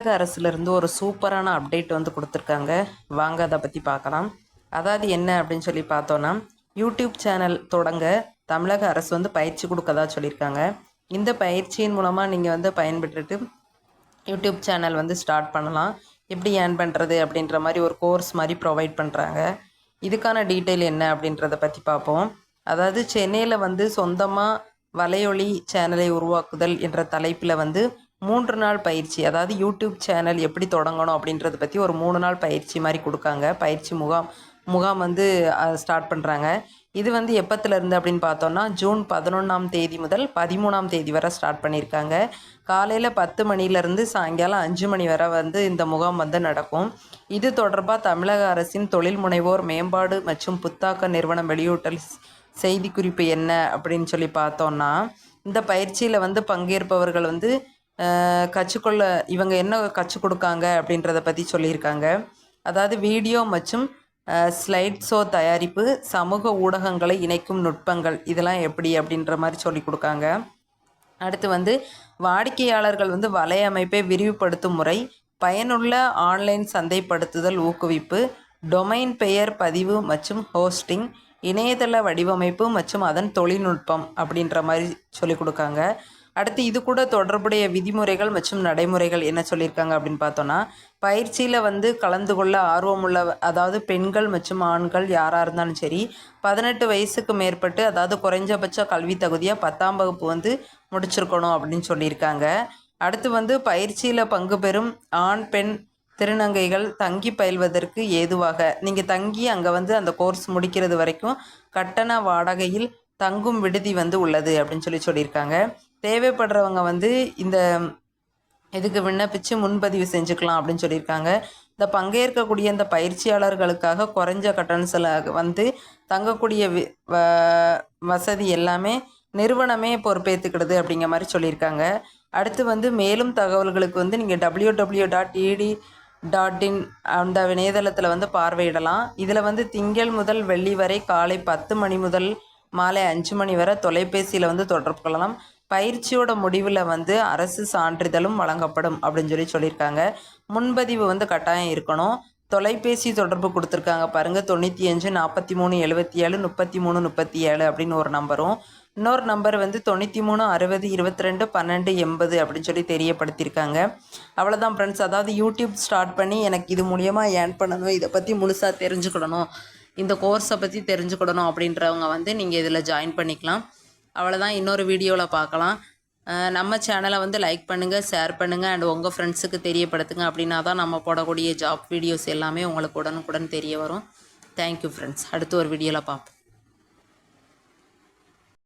தமிழக அரசுலேருந்து ஒரு சூப்பரான அப்டேட் வந்து கொடுத்துருக்காங்க. வாங்க அதை பற்றி பார்க்கலாம் அதாவது என்ன அப்படின்னு சொல்லி பார்த்தோன்னா யூடியூப் சேனல் தொடங்க தமிழக அரசு வந்து பயிற்சி கொடுக்கதா சொல்லியிருக்காங்க. இந்த பயிற்சியின் மூலமாக நீங்கள் வந்து பயன்பெற்றுட்டு யூடியூப் சேனல் வந்து ஸ்டார்ட் பண்ணலாம். எப்படி ஏர்ன் பண்ணுறது அப்படின்ற மாதிரி ஒரு கோர்ஸ் மாதிரி ப்ரொவைட் பண்ணுறாங்க இதுக்கான டீட்டெயில் என்ன அப்படின்றத பற்றி பார்ப்போம். அதாவது சென்னையில் வந்து சொந்தமாக வலையொலி சேனலை உருவாக்குதல் என்ற தலைப்பில் வந்து மூன்று நாள் பயிற்சி அதாவது யூடியூப் சேனல் எப்படி தொடங்கணும் அப்படின்றத பற்றி ஒரு மூணு நாள் பயிற்சி மாதிரி கொடுக்காங்க. பயிற்சி முகாம் முகாம் வந்து ஸ்டார்ட் பண்ணுறாங்க இது வந்து எப்பத்துலேருந்து அப்படின்னு பார்த்தோன்னா ஜூன் பதினொன்றாம் தேதி முதல் பதிமூணாம் தேதி வரை ஸ்டார்ட் பண்ணியிருக்காங்க. காலையில் பத்து மணிலேருந்து சாயங்காலம் அஞ்சு மணி வரை வந்து இந்த முகாம் வந்து நடக்கும். இது தொடர்பாக தமிழக அரசின் தொழில் முனைவோர் மேம்பாடு மற்றும் புத்தாக்க நிறுவனம் வெளியூட்டல் செய்திக்குறிப்பு என்ன அப்படின்னு சொல்லி பார்த்தோன்னா இந்த பயிற்சியில் வந்து பங்கேற்பவர்கள் வந்து கற்றுக்கொள்ள இவங்க என்ன கற்றுக் கொடுக்காங்க அப்படின்றத பற்றி சொல்லியிருக்காங்க. அதாவது வீடியோ மற்றும் ஸ்லைட் ஷோ தயாரிப்பு சமூக ஊடகங்களை இணைக்கும் நுட்பங்கள் இதெல்லாம் எப்படி அப்படின்ற மாதிரி சொல்லி கொடுக்காங்க. அடுத்து வந்து வாடிக்கையாளர்கள் வந்து வலையமைப்பை விரிவுபடுத்தும் முறை பயனுள்ள ஆன்லைன் சந்தைப்படுத்துதல் ஊக்குவிப்பு டொமைன் பெயர் பதிவு மற்றும் ஹோஸ்டிங் இணையதள வடிவமைப்பு மற்றும் அதன் தொழில்நுட்பம் அப்படின்ற மாதிரி சொல்லிக் கொடுக்காங்க. அடுத்து இது கூட தொடர்புடைய விதிமுறைகள் மற்றும் நடைமுறைகள் என்ன சொல்லியிருக்காங்க அப்படின்னு பார்த்தோன்னா பயிற்சியில் வந்து கலந்து கொள்ள ஆர்வமுள்ள அதாவது பெண்கள் மற்றும் ஆண்கள் யாராக இருந்தாலும் சரி பதினெட்டு வயசுக்கு மேற்பட்டு அதாவது குறைஞ்சபட்ச கல்வி தகுதியாக பத்தாம் வகுப்பு வந்து முடிச்சிருக்கணும் அப்படின்னு சொல்லியிருக்காங்க. அடுத்து வந்து பயிற்சியில் பங்கு பெறும் ஆண் பெண் திருநங்கைகள் தங்கி பயில்வதற்கு ஏதுவாக நீங்கள் தங்கி அங்கே வந்து அந்த கோர்ஸ் முடிக்கிறது வரைக்கும் கட்டண வாடகையில் தங்கும் விடுதி வந்து உள்ளது அப்படின்னு சொல்லி சொல்லியிருக்காங்க. தேவைப்படுறவங்க வந்து இந்த இதுக்கு விண்ணப்பித்து முன்பதிவு செஞ்சுக்கலாம் அப்படின்னு சொல்லியிருக்காங்க. இந்த பங்கேற்கக்கூடிய இந்த பயிற்சியாளர்களுக்காக குறைஞ்ச கட்டணத்தில் வந்து தங்கக்கூடிய வசதி எல்லாமே நிறுவனமே பொறுப்பேற்றுக்கிடுது அப்படிங்கிற மாதிரி சொல்லியிருக்காங்க. அடுத்து வந்து மேலும் தகவல்களுக்கு வந்து நீங்கள் W W dot ED dot in அந்த இணையதளத்தில் வந்து பார்வையிடலாம். இதில் வந்து திங்கள் முதல் வெள்ளி வரை காலை பத்து மணி முதல் மாலை அஞ்சு மணி வரை தொலைபேசியில் வந்து தொடர்பு கொள்ளலாம். பயிற்சியோட முடிவில் வந்து அரசு சான்றிதழும் வழங்கப்படும் அப்படின்னு சொல்லி சொல்லியிருக்காங்க. முன்பதிவு வந்து கட்டாயம் இருக்கணும். தொலைபேசி தொடர்பு கொடுத்துருக்காங்க பாருங்கள் தொண்ணூற்றி அஞ்சு நாற்பத்தி மூணு எழுபத்தி ஏழு முப்பத்தி மூணு முப்பத்தி ஏழு அப்படின்னு ஒரு நம்பரும். இன்னொரு நம்பர் வந்து தொண்ணூற்றி மூணு அறுபது இருபத்தி ரெண்டு பன்னெண்டு எண்பது அப்படின்னு சொல்லி தெரியப்படுத்தியிருக்காங்க. அவ்வளோதான் ஃப்ரெண்ட்ஸ் அதாவது யூடியூப் ஸ்டார்ட் பண்ணி எனக்கு இது மூலியமாக ஏர்ன் பண்ணணும். இதை பற்றி முழுசாக தெரிஞ்சுக்கிடணும். இந்த கோர்ஸை பற்றி தெரிஞ்சுக்கிடணும் அப்படின்றவங்க வந்து நீங்கள் இதில் ஜாயின் பண்ணிக்கலாம். அவ்வளோதான் இன்னொரு வீடியோவில் பார்க்கலாம். நம்ம சேனலை வந்து லைக் பண்ணுங்கள் ஷேர் பண்ணுங்கள் அண்ட் உங்கள் ஃப்ரெண்ட்ஸுக்கு தெரியப்படுத்துங்க அப்படின்னா தான் நம்ம போடக்கூடிய ஜாப் வீடியோஸ் எல்லாமே உங்களுக்கு உடனுக்குடன் தெரிய வரும். தேங்க்யூ ஃப்ரெண்ட்ஸ் அடுத்து ஒரு வீடியோவில் பார்ப்போம்.